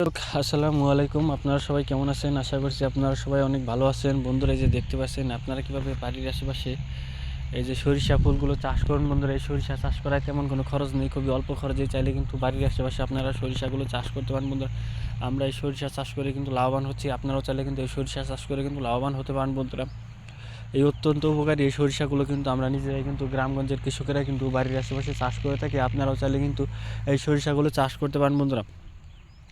আসসালামু আলাইকুম। আপনারা সবাই কেমন আছেন? আশা করছি আপনারা সবাই অনেক ভালো আছেন। বন্ধুরা, এই যে দেখতে পাচ্ছেন, আপনারা কীভাবে বাড়ির আশেপাশে এই যে সরিষা ফুলগুলো চাষ করুন? বন্ধুরা, এই সরিষা চাষ করায় তেমন কোনো খরচ নেই, খুবই অল্প খরচে চাইলে কিন্তু বাড়ির আশেপাশে আপনারা সরিষাগুলো চাষ করতে পারেন। বন্ধুরা, আমরা এই সরিষা চাষ করে কিন্তু লাভবান হচ্ছি। আপনারাও চাইলে কিন্তু এই সরিষা চাষ করে কিন্তু লাভবান হতে পারেন, বন্ধুরা। এই অত্যন্ত উপকারী এই সরিষাগুলো কিন্তু আমরা নিজেরাই কিন্তু গ্রামগঞ্জের কৃষকেরা কিন্তু বাড়ির আশেপাশে চাষ করে থাকি। আপনারাও চাইলে কিন্তু এই সরিষাগুলো চাষ করতে পারেন, বন্ধুরা।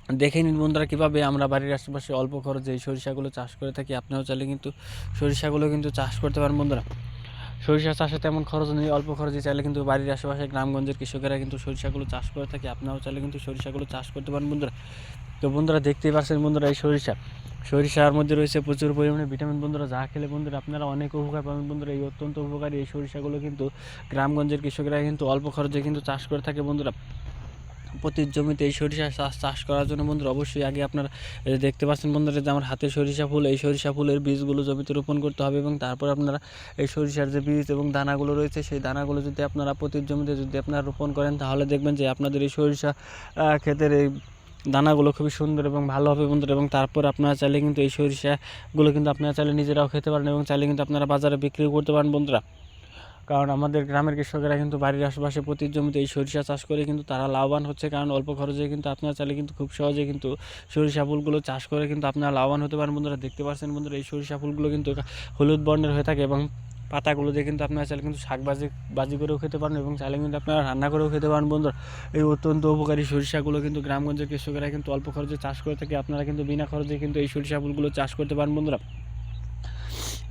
দেখে নিন বন্ধুরা কীভাবে আমরা বাড়ির আশেপাশে অল্প খরচে এই সরিষাগুলো চাষ করে থাকি। আপনারাও চাইলে কিন্তু সরিষাগুলো কিন্তু চাষ করতে পারেন বন্ধুরা। সরিষা চাষে তেমন খরচ নেই, অল্প খরচে চাইলে কিন্তু বাড়ির আশেপাশে গ্রামগঞ্জের কৃষকেরা কিন্তু সরিষাগুলো চাষ করে থাকে আপনারাও চাইলে কিন্তু সরিষাগুলো চাষ করতে পারেন বন্ধুরা। তো বন্ধুরা দেখতেই পাচ্ছেন বন্ধুরা এই সরিষা। সরিষার মধ্যে রয়েছে প্রচুর পরিমাণে ভিটামিন বন্ধুরা, যা খেলে বন্ধুরা আপনারা অনেক উপকার পাবেন বন্ধুরা। এই অত্যন্ত উপকারী এই সরিষাগুলো কিন্তু গ্রামগঞ্জের কৃষকেরা কিন্তু অল্প খরচে কিন্তু চাষ করে থাকে বন্ধুরা। প্রতি জমিতে এই সরিষা চাষ করার জন্য বন্ধুরা অবশ্যই আগে আপনারা দেখতে পাচ্ছেন বন্ধুরা যে আমার হাতে সরিষা ফুল, এই সরিষা ফুলের বীজগুলো জমিতে রোপণ করতে হবে এবং তারপর আপনারা এই সরিষার যে বীজ এবং দানাগুলো রয়েছে, সেই দানাগুলো যদি আপনারা প্রতি জমিতে যদি আপনারা রোপণ করেন, তাহলে দেখবেন যে আপনাদের এই সরিষা ক্ষেতের এই দানাগুলো খুবই সুন্দর এবং ভালো হবে বন্ধুরা এবং তারপর আপনারা চাইলে কিন্তু এই সরিষাগুলো কিন্তু আপনারা চাইলে নিজেরাও খেতে পারেন এবং চাইলে কিন্তু আপনারা বাজারে বিক্রিও করতে পারেন বন্ধুরা। কারণ আমাদের গ্রামের কৃষকেরা কিন্তু বাড়ির আশেপাশে প্রতি জমিতে এই সরিষা চাষ করে কিন্তু তারা লাভবান হচ্ছে, কারণ অল্প খরচে কিন্তু আপনারা চাইলে কিন্তু খুব সহজে কিন্তু সরিষা ফুলগুলো চাষ করে কিন্তু আপনারা লাভবান হতে পারেন। বন্ধুরা, দেখতে পাচ্ছেন বন্ধুরা, এই সরিষা ফুলগুলো কিন্তু হলুদ বর্ণের হয়ে থাকে এবং পাতাগুলো দিয়ে কিন্তু আপনারা চাইলে কিন্তু শাক বাজি বাজি করেও খেতে পারেন এবং চাইলে কিন্তু আপনারা রান্না করেও খেতে পারেন। বন্ধুরা, এই অত্যন্ত উপকারী সরিষাগুলো কিন্তু গ্রামগঞ্জের কৃষকেরা কিন্তু অল্প খরচে চাষ করে থাকে। আপনারা কিন্তু বিনা খরচে কিন্তু এই সরিষা ফুলগুলো চাষ করতে পারেন। বন্ধুরা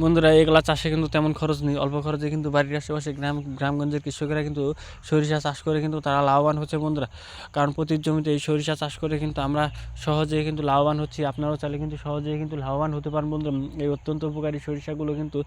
বন্ধুরা এগুলা চাষে কিন্তু তেমন খরচ নেই। অল্প খরচে কিন্তু বাড়ির আশেপাশে গ্রাম, গ্রামগঞ্জের কৃষকেরা কিন্তু সরিষা চাষ করে কিন্তু তারা লাভবান হচ্ছে বন্ধুরা। কারণ প্রতি জমিতে এই সরিষা চাষ করে কিন্তু আমরা সহজেই কিন্তু লাভবান হচ্ছি। আপনারাও চাইলে কিন্তু সহজেই কিন্তু লাভবান হতে পারেন বন্ধুরা। এই অত্যন্ত উপকারী সরিষাগুলো কিন্তু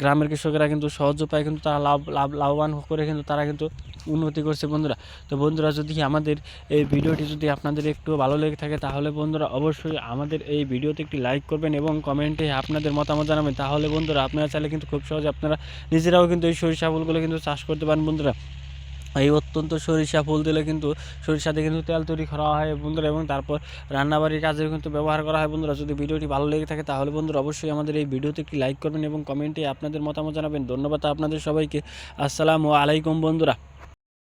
গ্রামের কৃষকেরা কিন্তু সহজ উপায়ে কিন্তু তারা লাভ লাভ, লাভবান করে কিন্তু তারা কিন্তু উন্নতি করছে বন্ধুরা। তো বন্ধুরা, যদি আমাদের এই ভিডিওটি যদি আপনাদের একটু ভালো লেগে থাকে, তাহলে বন্ধুরা অবশ্যই আমাদের এই ভিডিওতে একটি লাইক করবেন এবং কমেন্টে আপনাদের মতামত জানাবেন। তাহলে বন্ধুরা, আপনারা চাইলে কিন্তু খুব সহজে আপনারা নিজেরাও কিন্তু এই সরিষা ফুলগুলো কিন্তু চাষ করতে পারেন বন্ধুরা। এই অত্যন্ত সরিষা ফুল দিলে কিন্তু সরিষা দিয়ে কিন্তু তেল তৈরি করা হয় বন্ধুরা এবং তারপর রান্নাবাড়ির কাজে কিন্তু ব্যবহার করা হয় বন্ধুরা। যদি ভিডিওটি ভালো লেগে থাকে তাহলে বন্ধুরা অবশ্যই আমাদের এই ভিডিওতে একটি লাইক করবেন এবং কমেন্টে আপনাদের মতামত জানাবেন। ধন্যবাদ আপনাদের সবাইকে। আসসালামু আলাইকুম বন্ধুরা।